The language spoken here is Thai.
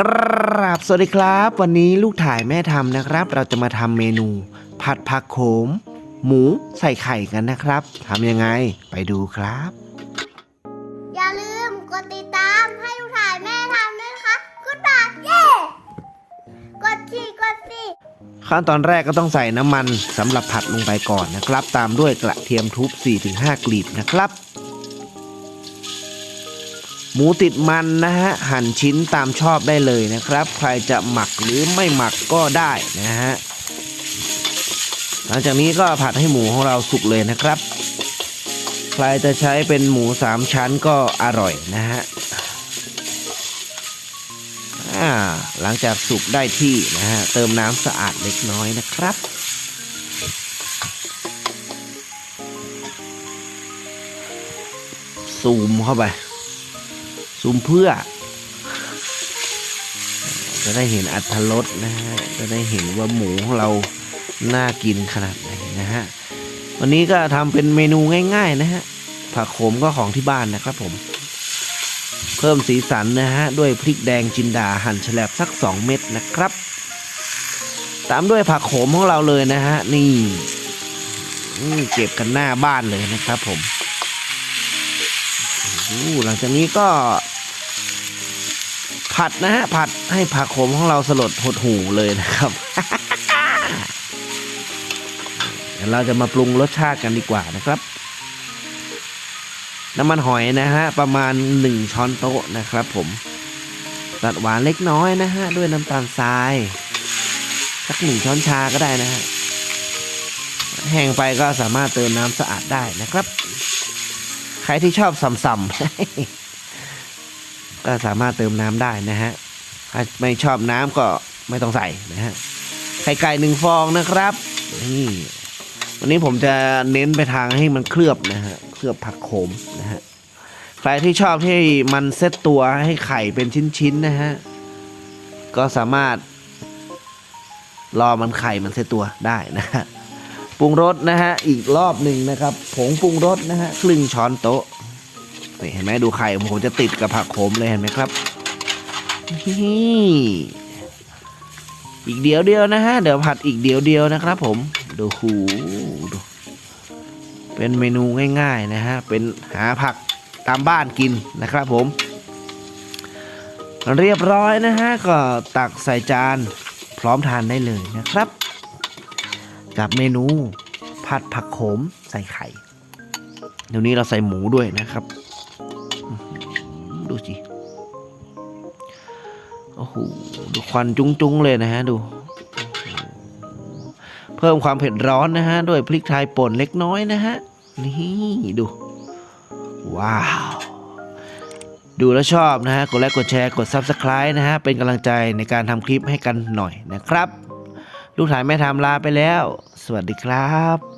กราบสวัสดีครับ วันนี้ลูกถ่ายแม่ทำนะครับ เราจะมาทำเมนู ผัดผักโขม หมูใส่ไข่กันนะครับทำยังไงไปดูครับ อย่าลืมกดติดตามให้ลูกถ่ายแม่ทำด้วยนะคะกดตาเย้กดชีกดสิขั้นตอนแรกก็ต้องใส่น้ำมันสำหรับผัดลงไปก่อนนะครับ ตามด้วยกระเทียมทุบ4-5 กลีบนะครับ หมูติดมันนะฮะหั่นชิ้นตามชอบได้เลยนะครับ ใครจะหมักหรือไม่หมักก็ได้นะฮะหลังจากนี้ก็ผัดให้หมูของเราสุกเลยนะครับ ใครจะใช้เป็นหมูสามชั้นก็อร่อยนะฮะหลังจากสุกได้ที่นะฮะเติมน้ำสะอาดเล็กน้อยนะครับซูมเข้าไป ซูมเพื่อ จะได้เห็นอัตรสนะฮะ จะได้เห็นว่าหมูของเราน่ากินขนาดไหนนะฮะ วันนี้ก็ทำเป็นเมนูง่ายๆนะฮะ ผักโขมก็ของที่บ้านนะครับผม เพิ่มสีสันนะฮะ ด้วยพริกแดงจินดาหั่นแฉลบสัก 2 เม็ดนะครับ ตามด้วยผักโขมของเราเลยนะฮะ นี่เก็บกันหน้าบ้านเลยนะครับผม หลังจากนี้ก็ ผัดนะฮะ ผัดให้ผักโขมของเราสลดหดหูเลยนะครับเดี๋ยวเราจะมาปรุงรสชาติกันดีกว่านะครับ น้ำมันหอยนะฮะ ประมาณ 1 ช้อนโต๊ะนะครับผม ตัดหวานเล็กน้อยนะฮะ ด้วยน้ำตาลทราย สักหนึ่งช้อนชาก็ได้นะฮะ แห้งไปก็สามารถเติมน้ำสะอาดได้นะครับ รที่ชอบสัมๆก็สามารถเติมน้ำได้นะฮะถ้าไม่ชอบน้ำก็ไม่ต้องใส่นะฮะไข่ไก่หนึ่งฟองนะครับนี่วันนี้ผมจะเน้นไปทางให้มันเคลือบนะฮะเคลือบผักโขมนะฮะใครที่ชอบให้มันเซตตัวให้ไข่เป็นชิ้นๆนะฮะก็สามารถรอมันไข่มันเซตตัวได้นะฮะ ปรุงรสนะฮะอีกรอบหนึ่งนะครับ ผงปรุงรสนะฮะครึ่งช้อนโต๊ะเห็นไหมดูไข่ผมจะติดกับผักโขมเลยเห็นไหมครับนี่อีกเดียวเดียวนะฮะเดี๋ยวผัดอีกเดียวเดียวนะครับ ผมดูหูดูเป็นเมนูง่ายๆนะฮะเป็นหาผักตามบ้านกินนะครับ ผม เรียบร้อยนะฮะก็ตักใส่จานพร้อมทานได้เลยนะครับ กับเมนูผัดผักโขมใส่ไข่ เดี๋ยวนี้เราใส่หมูด้วยนะครับ ดูสิ โอ้โห ดูควันจุ้งๆเลยนะฮะ ดู เพิ่มความเผ็ดร้อนนะฮะ ด้วยพริกไทยป่นเล็กน้อยนะฮะ นี่ดู ว้าว ดูแล้วชอบนะฮะ กดไลค์กดแชร์กด Subscribe นะฮะ เป็นกำลังใจในการทำคลิปให้กันหน่อยนะครับ ลูกถ่ายแม่ทำลาไปแล้ว สวัสดีครับ